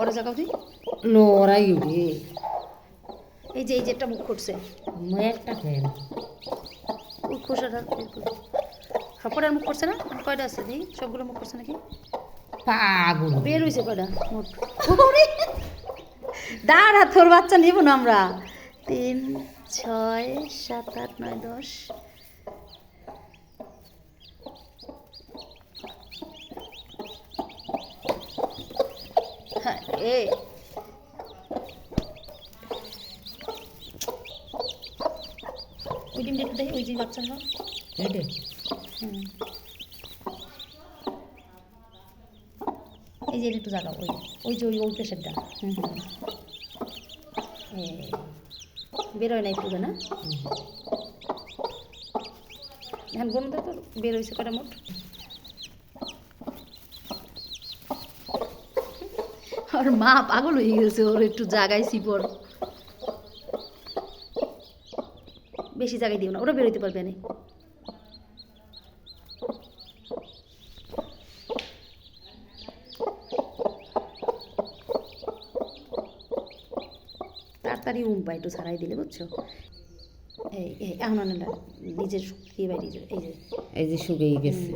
ওরা জাগাও এই যে এই যে একটা মুখ একটা ফেন খোসাটা সবকটার মুখ করছে না? কয়টা আছে? দেখি সবগুলো মুখ করছে নাকি? পাগল। বের হয়েছে কয়টা? মোট! দাঁড়া তোর বাচ্চা নিব না আমরা। তিন ছয় সাত আট নয় দশ হ্যাঁ ওই ডিমটা একটু দেখি ওই যে বাচ্চা না এটে হুম। এই যে একটু জায়গা ওই ওই যে ওই ওই পেশেন্টটা হুম হুম। বেরোয় নাই পুরো না? এখন গন্ধ তো বের হয়েছে কটা মোট? আর মা পাগল হয়ে গেছে ওর একটু জাগায় শিপর বেশি জায়গায় দিও না ওরা বেরোতে পারবে না তাড়াতাড়ি উম পাই একটু ছাড়াই দিলে বুঝছ? এই এই এখন না না নিজের শুকিয়ে বাইরে এই যে। এই যে শুকিয়ে গেছে।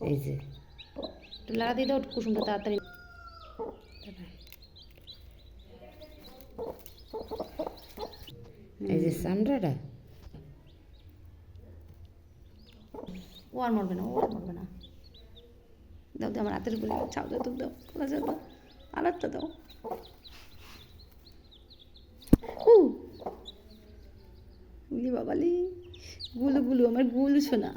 এই যে। একটু লাগা দিয়ে দাও কুসুমটা তাড়াতাড়ি এই যে চামড়াটা ও আর মরবে না ও আর মরবে না। দাও দাও আমার হাতের উপরে ছাও দাও তুমি দাও খোলা যাও দাও। আলাদটা দাও। গুলি বাবালি। গুলু গুলু আমার গুলু শোনা